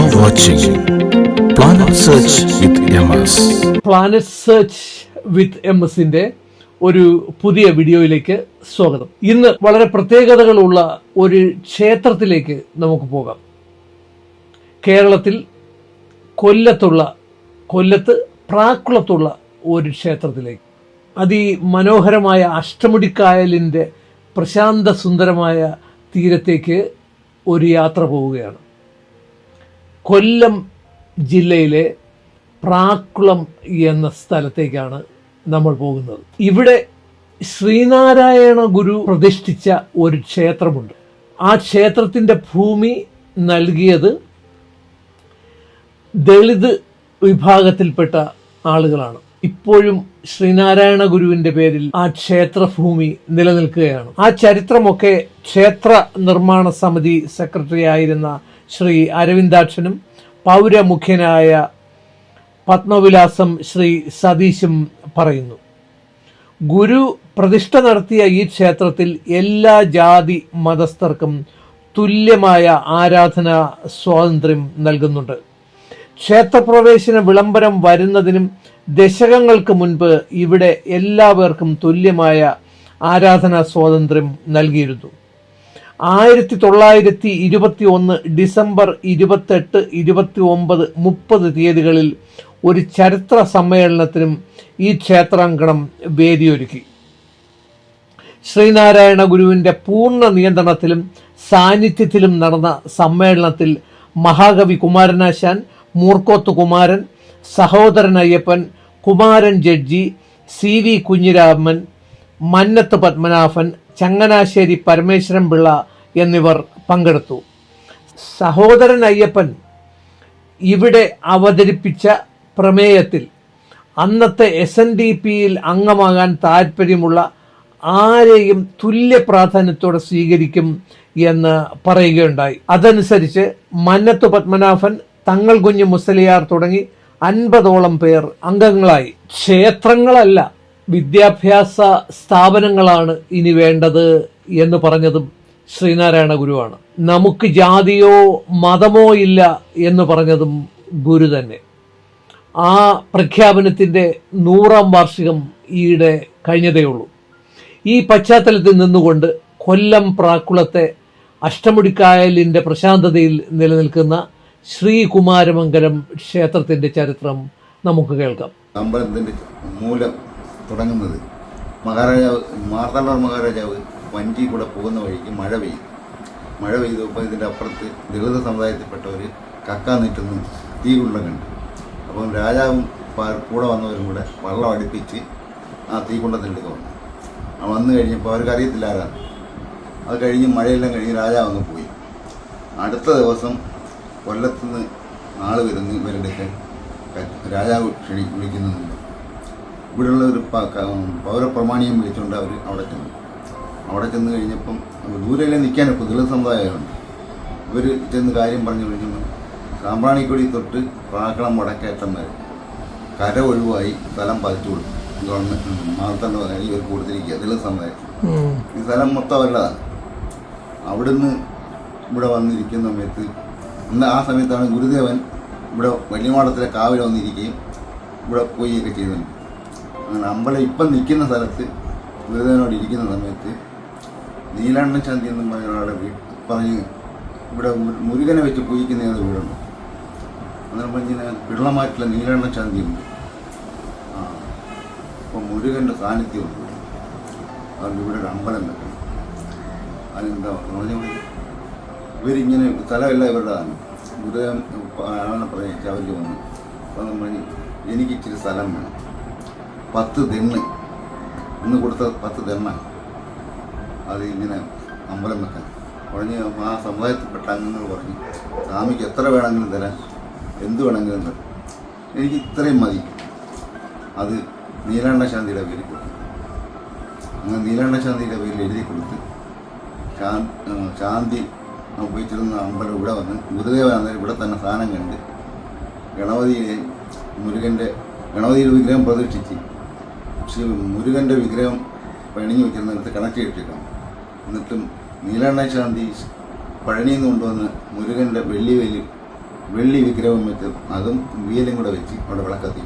Watching Planet with. Planet search with M എസിന്റെ ഒരു പുതിയ വീഡിയോയിലേക്ക് സ്വാഗതം. ഇന്ന് വളരെ പ്രത്യേകതകളുള്ള ഒരു ക്ഷേത്രത്തിലേക്ക് നമുക്ക് പോകാം. കേരളത്തിൽ കൊല്ലത്തുള്ള കൊല്ലത്ത് പ്രാക്കുളത്തുള്ള ഒരു ക്ഷേത്രത്തിലേക്ക്. അതിമനോഹരമായ അഷ്ടമുടിക്കായലിന്റെ പ്രശാന്ത സുന്ദരമായ തീരത്തേക്ക് ഒരു യാത്ര പോവുകയാണ്. കൊല്ലം ജില്ലയിലെ പ്രാക്കുളം എന്ന സ്ഥലത്തേക്കാണ് നമ്മൾ പോകുന്നത്. ഇവിടെ ശ്രീനാരായണ ഗുരു പ്രതിഷ്ഠിച്ച ഒരു ക്ഷേത്രമുണ്ട്. ആ ക്ഷേത്രത്തിന്റെ ഭൂമി നൽകിയത് ദളിത് വിഭാഗത്തിൽപ്പെട്ട ആളുകളാണ്. ഇപ്പോഴും ശ്രീനാരായണ ഗുരുവിന്റെ പേരിൽ ആ ക്ഷേത്രഭൂമി നിലനിൽക്കുകയാണ്. ആ ചരിത്രമൊക്കെ ക്ഷേത്ര നിർമ്മാണ സമിതി സെക്രട്ടറി ആയിരുന്ന ശ്രീ അരവിന്ദാക്ഷനും പൗരമുഖ്യനായ പത്മവിലാസം ശ്രീ സതീശും പറയുന്നു. ഗുരു പ്രതിഷ്ഠ നടത്തിയ ഈ ക്ഷേത്രത്തിൽ എല്ലാ ജാതി മതസ്ഥർക്കും തുല്യമായ ആരാധന സ്വാതന്ത്ര്യം നൽകുന്നുണ്ട്. ക്ഷേത്രപ്രവേശന വിളംബരം വരുന്നതിനും ദശകങ്ങൾക്ക് മുൻപ് ഇവിടെ എല്ലാവർക്കും തുല്യമായ ആരാധനാ സ്വാതന്ത്ര്യം നൽകിയിരുന്നു. ആയിരത്തി തൊള്ളായിരത്തി ഇരുപത്തി ഒന്ന് ഡിസംബർ ഇരുപത്തെട്ട് ഇരുപത്തി ഒമ്പത് മുപ്പത് തീയതികളിൽ ഒരു ചരിത്ര സമ്മേളനത്തിനും ഈ ക്ഷേത്രാങ്കണം വേദിയൊരുക്കി. ശ്രീനാരായണ ഗുരുവിന്റെ പൂർണ നിയന്ത്രണത്തിലും സാന്നിധ്യത്തിലും നടന്ന സമ്മേളനത്തിൽ മഹാകവി Kumaranasan Moorkoth Kumaran Sahodaran Ayyappan Kumaran judge C V Kunhiraman Mannathu Padmanabhan Changanassery Parameswaran Pillai എന്നിവർ പങ്കെടുത്തു. സഹോദരൻ അയ്യപ്പൻ ഇവിടെ അവതരിപ്പിച്ച പ്രമേയത്തിൽ അന്നത്തെ എസ് എൻ ഡി പിയിൽ അംഗമാകാൻ താല്പര്യമുള്ള ആരെയും തുല്യ പ്രാധാന്യത്തോടെ സ്വീകരിക്കും എന്ന് പറയുകയുണ്ടായി. അതനുസരിച്ച് മന്നത്ത് പത്മനാഭൻ തങ്ങൾ കുഞ്ഞ് മുസലിയാർ തുടങ്ങി അൻപതോളം പേർ അംഗങ്ങളായി. ക്ഷേത്രങ്ങളല്ല വിദ്യാഭ്യാസ സ്ഥാപനങ്ങളാണ് ഇനി വേണ്ടത് എന്ന് പറഞ്ഞതും ശ്രീനാരായണ ഗുരുവാണ്. നമുക്ക് ജാതിയോ മതമോ ഇല്ല എന്ന് പറഞ്ഞതും ഗുരു തന്നെ. ആ പ്രഖ്യാപനത്തിന്റെ നൂറാം വാർഷികം ഈയിടെ കഴിഞ്ഞതേയുള്ളൂ ഈ പശ്ചാത്തലത്തിൽ നിന്നുകൊണ്ട് കൊല്ലം പ്രാക്കുളത്തെ അഷ്ടമുടിക്കായലിന്റെ പ്രശാന്തതയിൽ നിലനിൽക്കുന്ന ശ്രീകുമാരമംഗലം ക്ഷേത്രത്തിന്റെ ചരിത്രം നമുക്ക് കേൾക്കാം. അമ്പലത്തിന്റെ മൂലം തുടങ്ങുന്നത്. മഹാരാജാവ് മാർത്താണ്ഡ മഹാരാജാവ് വഞ്ചി കൂടെ പോകുന്ന വഴിക്ക് മഴ പെയ്യും. മഴ പെയ്തപ്പോൾ ഇതിന്റെ അപ്പുറത്ത് ദേവത സമുദായത്തിൽപ്പെട്ടവർ കക്ക നീട്ടുന്നു തീകുണ്ടം കണ്ടു. അപ്പം രാജാവും കൂടെ വന്നവരും കൂടെ വള്ളം അടുപ്പിച്ച് ആ തീകുണ്ടത്തിന്റെ വന്നു. ആ വന്നു കഴിഞ്ഞപ്പോൾ അവർക്ക് അറിയത്തില്ല ആരാണ് അത് കഴിഞ്ഞ് മഴയെല്ലാം കഴിഞ്ഞ് രാജാവ് പോയി. അടുത്ത ദിവസം കൊല്ലത്തുനിന്ന് ആൾ വരുന്നു ഇവരുടെയൊക്കെ രാജാവ് ക്ഷണി വിളിക്കുന്നുണ്ട്. ഇവിടെയുള്ള ഒരു പൗര പൗരപ്രമാണിയം വിളിച്ചുകൊണ്ട് അവർ അവിടെ ചെന്നു. അവിടെ ചെന്ന് കഴിഞ്ഞപ്പം ദൂരെയിലെ നിൽക്കാനിപ്പോൾ ദളിത് സമുദായമുണ്ട് ഇവർ ചെന്ന് കാര്യം പറഞ്ഞു വിളിക്കുന്നു സാമ്പ്രാണിക്കൊടി തൊട്ട് പ്രാക്കളം വടക്കേറ്റം വരെ കര ഒഴിവായി സ്ഥലം പതിച്ചു കൊടുക്കും ഗവൺമെന്റ് മാർത്തണ്ട ഇവർ കൊടുത്തിരിക്കുക ദളിത് സമുദായത്തിൽ ഈ സ്ഥലം മൊത്തം അവരുടേതാണ്. അവിടുന്ന് ഇവിടെ വന്നിരിക്കുന്ന സമയത്ത് അന്ന് ആ സമയത്താണ് ഗുരുദേവൻ ഇവിടെ വലിയമാടത്തിലെ കാവിൽ വന്നിരിക്കുകയും ഇവിടെ പോവുകയൊക്കെ ചെയ്തിട്ടുണ്ട് അങ്ങനെ അമ്പലം ഇപ്പം നിൽക്കുന്ന സ്ഥലത്ത് ഗുരുദേവനോട് ഇരിക്കുന്ന സമയത്ത് നീലണ്ണ ചന്തി എന്ന് പറഞ്ഞ ഒരാളെ പറഞ്ഞ് ഇവിടെ മുരുകനെ വെച്ച് പൂജിക്കുന്ന ഏത് വീടുണ്ട്. അന്നേരം പറഞ്ഞിങ്ങനെ പിള്ളമാറ്റിലെ നീലണ്ണ ചന്തി ഉണ്ട്. ആ അപ്പോൾ മുരുകന്റെ സാന്നിധ്യം ഉണ്ട്. അതുകൊണ്ട് ഇവിടെ ഒരു അമ്പലം വെക്കണം. അതിനെന്താ പറഞ്ഞാൽ ഇവരിങ്ങനെ സ്ഥലമല്ല ഇവരുടെതാണ് ഗുരുദേവൻ ആളെ പറഞ്ഞ ചവൽ വന്നു. അപ്പം നമ്മൾ എനിക്ക് ഇച്ചിരി സ്ഥലം വേണം. പത്ത് തെണ്ണ് ഇന്ന് കൊടുത്ത പത്ത് തെണ്ണ അത് ഇങ്ങനെ അമ്പലം വെക്കാൻ. പറഞ്ഞ് ആ സമുദായത്തിൽപ്പെട്ട അംഗങ്ങൾ പറഞ്ഞു സ്വാമിക്ക് എത്ര വേണമെങ്കിലും തരാം. എന്ത് വേണമെങ്കിലും തരാം. എനിക്ക് ഇത്രയും മതി. അത് നീലാണ്ടശാന്തിയുടെ പേരിൽ കൊടുത്തു. അങ്ങനെ നീലാണ്ടശാന്തിയുടെ പേരിൽ എഴുതി കൊടുത്ത് ശാന്തി ഉപയോഗിച്ചിരുന്ന അമ്പലം ഇവിടെ വന്ന് ഗുരുദേവൻ അന്നേരം ഇവിടെ തന്നെ സ്ഥാനം കണ്ട് ഗണപതിയെ മുരുകന്റെ ഗണപതിയുടെ വിഗ്രഹം പ്രതിഷ്ഠിച്ച് ശ്രീ മുരുകന്റെ വിഗ്രഹം പണിഞ്ഞു വെച്ചിരുന്നിടത്ത് കണക്ട് ചെയ്തിട്ടാണ് എന്നിട്ടും നീലണ്ണ ശാന്തി പഴനിയിൽ നിന്ന് കൊണ്ടുവന്ന് മുരുകന്റെ വെള്ളി വേലി വെള്ളി വിഗ്രഹം വെച്ച് അതും വീലും കൂടെ വെച്ച് അവിടെ വിളക്കത്തി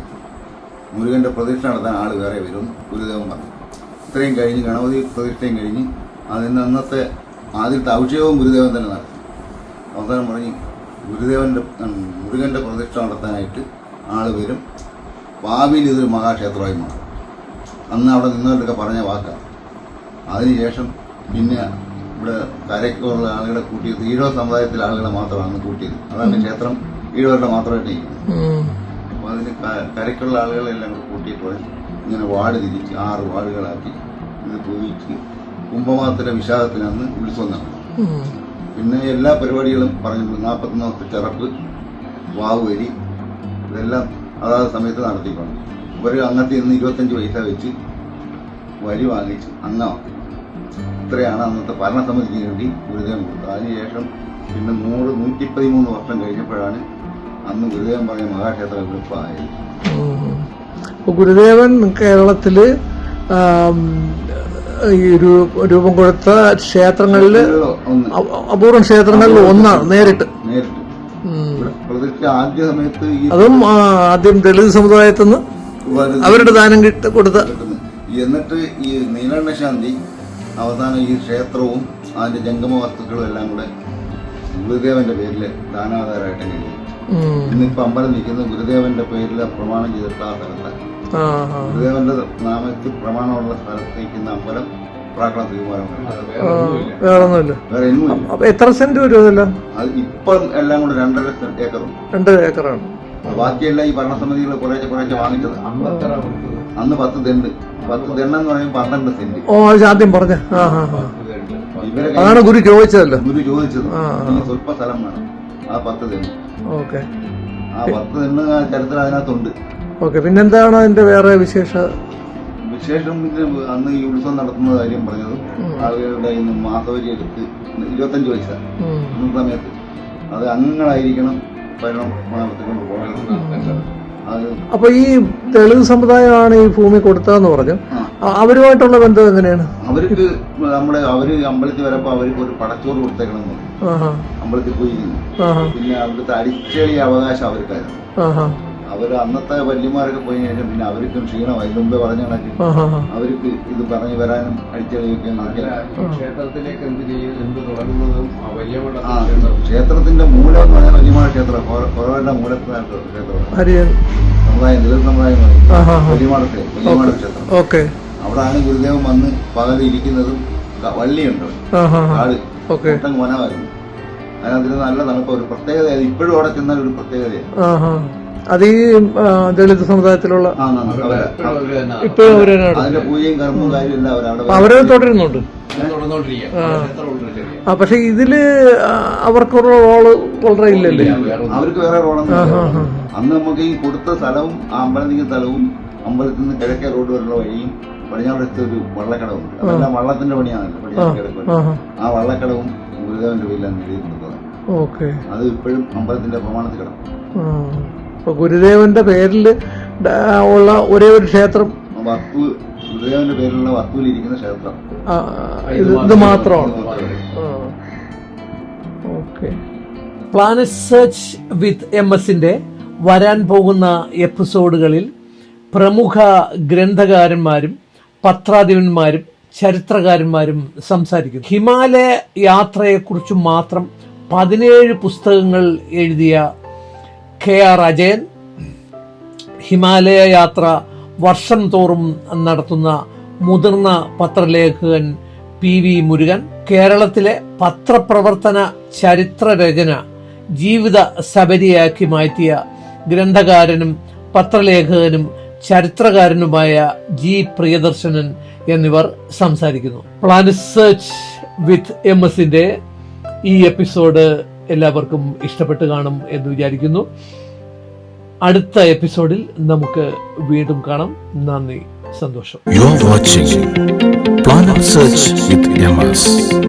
മുരുകന്റെ പ്രതിഷ്ഠ നടത്താൻ ആൾ വേറെ വരും ഗുരുദേവൻ പറഞ്ഞു. ഇത്രയും കഴിഞ്ഞ് ഗണപതി പ്രതിഷ്ഠയും കഴിഞ്ഞ് അതിന് അന്നത്തെ ആദ്യത്തെ അഭിഷേകവും ഗുരുദേവൻ തന്നെ നടത്തി. അവസാനം പറഞ്ഞ് ഗുരുദേവന്റെ മുരുകന്റെ പ്രതിഷ്ഠ നടത്താനായിട്ട് ആൾ വരും. ഭാവിയിൽ ഇതൊരു മഹാക്ഷേത്രമായി മാറും. അന്ന് അവിടെ നിന്നവരൊക്കെ പറഞ്ഞ വാക്കാണ്. അതിനുശേഷം പിന്നെ ഇവിടെ കരയ്ക്കുള്ള ആളുകളെ കൂട്ടിയത് ഈഴവ സമുദായത്തിലെ ആളുകളെ മാത്രമാണ് കൂട്ടിയത്. അതാണ് ക്ഷേത്രം ഈഴവരുടെ മാത്രമായിട്ട് ഇരിക്കുന്നത് അപ്പൊ അതിന് കരയ്ക്കുള്ള ആളുകളെല്ലാം കൂടെ കൂട്ടിയിട്ട് ഇങ്ങനെ വാർഡ് തിരിച്ച് ആറ് വാർഡുകളാക്കി ഇത് പൂവിച്ച് കുംഭമാസത്തിലെ വിഷാദത്തിനന്ന് ഉത്സവം ഉം. പിന്നെ എല്ലാ പരിപാടികളും പറഞ്ഞു നാൽപ്പത്തൊന്നാമത്തെ ചെറപ്പ് വാവുവരി ഇതെല്ലാം അതാത് സമയത്ത് നടത്തിക്കൊണ്ട് ഒരു അന്നത്തെ നിന്ന് ഇരുപത്തഞ്ച് പൈസ വെച്ച് വരി വാങ്ങിച്ചു അംഗമാക്കി ഇത്രയാണ് അന്നത്തെ ഭരണസമിതിക്ക് വേണ്ടി ഗുരുദേവൻ കൊടുത്തത്. അതിനുശേഷം പിന്നെ നൂറ് നൂറ്റി പതിമൂന്ന് വർഷം കഴിഞ്ഞപ്പോഴാണ് അന്ന് ഗുരുദേവൻ പറഞ്ഞ മഹാക്ഷേത്ര വിളിപ്പായത് ഗുരുദേവൻ കേരളത്തിൽ ഈ രൂപം കൊടുത്ത ക്ഷേത്രങ്ങളിൽ അപൂർവം ക്ഷേത്രങ്ങളിൽ ഒന്നാണ് നേരിട്ട്. നേരിട്ട്. പ്രതിഷ്ഠ ആദ്യ സമയത്ത് അതും ആദ്യം ദളിത് സമുദായത്തിൽ നിന്ന് അവരുടെ ദാനം കിട്ട കൊടുത്ത എന്നിട്ട് ഈ നീലകണ്ഠശാന്തി അവസാനം ഈ ക്ഷേത്രവും അതിന്റെ ജംഗമ വസ്തുക്കളും എല്ലാം കൂടെ ഗുരുദേവന്റെ പേരിൽ ദാനാധാരമായിട്ട്. ഉം. ഇന്നിപ്പോ അമ്പലം നിൽക്കുന്ന ഗുരുദേവന്റെ പേരിൽ പ്രമാണം ചെയ്തിട്ട് ആ ആ. ഗുരുദേവന്റെ നാമത്തിൽ പ്രമാണമുള്ള സ്ഥലത്ത് നിൽക്കുന്ന അമ്പലം വേറെ ഒന്നുമില്ല. എത്ര സെന്റ് വരും അതെല്ലാം അത് ഇപ്പം എല്ലാം കൂടെ രണ്ടര ഏക്കറും. രണ്ടര ഏക്കറാണ്. ബാക്കിയെല്ലാം ഈ ഭരണസമിതികൾ കുറേശ്ശെ കുറേശ്ശെ വാങ്ങിച്ചത്. അന്ന് പത്ത് തെണ്ട് പത്ത് തെണ്ണെന്ന് പറയുമ്പോൾ പന്ത്രണ്ട് സെന്റ്. ഓ അത് ആദ്യം പറഞ്ഞ. അതാണ് ഗുരു ചോദിച്ചതല്ലോ. ഗുരു ചോദിച്ചത്. സ്വല്പ സ്ഥലം വേണം. ആ പത്ത് തെണ്ണ് ഓക്കെ. ആ പത്ത് തെണ്ണ് ആ ചരിത്രം അതിനകത്തുണ്ട്. ഓക്കെ പിന്നെന്താണ് അതിന്റെ വേറെ വിശേഷ? വിശേഷം പിന്നെ അന്ന് ഈ ഉത്സവം നടത്തുന്ന കാര്യം പറഞ്ഞത്. ആളുകളുടെ മാസവരി എടുത്ത് ഇരുപത്തഞ്ച് പൈസ അന്ന് സമയത്ത്. അത് അംഗങ്ങളായിരിക്കണം. അപ്പൊ ഈ തെളിവ് സമുദായമാണ് ഈ ഭൂമി കൊടുത്തതെന്ന് പറഞ്ഞു. അവരുമായിട്ടുള്ള ബന്ധം എങ്ങനെയാണ്? അവർക്ക് നമ്മുടെ അവർ അമ്പലത്തിൽ വരപ്പോ അവർക്ക് ഒരു പടച്ചോറ് കൊടുത്തേക്കണം അമ്പലത്തിൽ പോയി പിന്നെ അവിടുത്തെ അടിച്ചടി അവകാശം അവർക്കായിരുന്നു. അവർ അന്നത്തെ വല്യമാരൊക്കെ പോയി കഴിഞ്ഞാൽ പിന്നെ അവർക്കും ക്ഷീണമായി. മുമ്പേ പറഞ്ഞു കണക്ക്. അവർക്ക് ഇത് പറഞ്ഞു വരാനും അടിച്ചെളിയൊക്കെ ക്ഷേത്രത്തിലേക്ക് എന്ത് ചെയ്യും എന്ത് തുടങ്ങുന്നതും ക്ഷേത്രത്തിന്റെ മൂലം എന്ന് പറഞ്ഞാൽ വലിയമാട് ക്ഷേത്രം കുറവന്റെ മൂലത്തിനായിട്ടുള്ള ക്ഷേത്രം. സമുദായം ദളിത് സമുദായം. ആഹാ വലിയമാട് ക്ഷേത്രം അവിടാണ് ഗുരുദേവൻ വന്ന് പകലിരിക്കുന്നതും വള്ളിയുണ്ട്. കാട്. ഓക്കെ. മൊത്തം വനമായിരുന്നു. അതിനകത്ത് നല്ല തണുപ്പ്. ഒരു പ്രത്യേകത ഇപ്പോഴും അവിടെ ചെന്നാൽ ഒരു പ്രത്യേകതയാണ് ആഹാ അത് ഈ ദളിത് സമുദായത്തിലുള്ള ഇപ്പോഴും അപ്പൊ അവരെ തുടരുന്നുണ്ട് ആ പക്ഷെ ഇതിൽ അവർക്കുള്ള റോൾ വളരെ ഇല്ലല്ലേ അവർക്ക് വേറെ റോൾ അന്ന് നമുക്ക് ഈ കൊടുത്ത സ്ഥലവും ആ അമ്പലം സ്ഥലവും അമ്പലത്തിൽ നിന്ന് കിഴക്കേ റോഡ് വരെയുള്ള വഴിയും പടിഞ്ഞാറടുത്ത് ഒരു വള്ളക്കടവുണ്ട് അതെല്ലാം വള്ളത്തിന്റെ പണിയാണല്ലോ ആ വള്ളക്കടവും ഗുരുദേവന്റെ പേരിലാണ് എഴുതിയിട്ടുള്ളത് അത് ഇപ്പോഴും അമ്പലത്തിന്റെ പ്രമാണത്തിൽ കിടക്കും അപ്പൊ ഗുരുദേവന്റെ പേരിൽ ഉള്ള ഒരേ ഒരു ക്ഷേത്രം. ഗുരുദേവന്റെ പേരിലുള്ള വസ്തുവിലിരിക്കുന്ന ക്ഷേത്രം. ഇത് മാത്രമാണ്. Okay. Planet search with M എസിന്റെ വരാൻ പോകുന്ന എപ്പിസോഡുകളിൽ പ്രമുഖ ഗ്രന്ഥകാരന്മാരും പത്രാധിപന്മാരും ചരിത്രകാരന്മാരും സംസാരിക്കുന്നു. ഹിമാലയ യാത്രയെക്കുറിച്ച് മാത്രം പതിനേഴ് പുസ്തകങ്ങൾ എഴുതിയ കെ ആർ അജയൻ. ഹിമാലയ യാത്ര വർഷം തോറും നടത്തുന്ന മുതിർന്ന പത്രലേഖകൻ പി വി മുരുകൻ. കേരളത്തിലെ പത്രപ്രവർത്തന ചരിത്ര രചന ജീവിത സബരിയാക്കി മാറ്റിയ ഗ്രന്ഥകാരനും പത്രലേഖകനും ചരിത്രകാരനുമായ ജി പ്രിയദർശനൻ എന്നിവർ സംസാരിക്കുന്നു. പ്ലാൻ സെർച്ച് വിത്ത് എം എസിന്റെ ഈ എപ്പിസോഡ് എല്ലാവർക്കും ഇഷ്ടപ്പെട്ട് കാണും എന്ന് വിചാരിക്കുന്നു. അടുത്ത എപ്പിസോഡിൽ നമുക്ക് വീണ്ടും കാണാം. നന്ദി സന്തോഷം. You are watching planet with.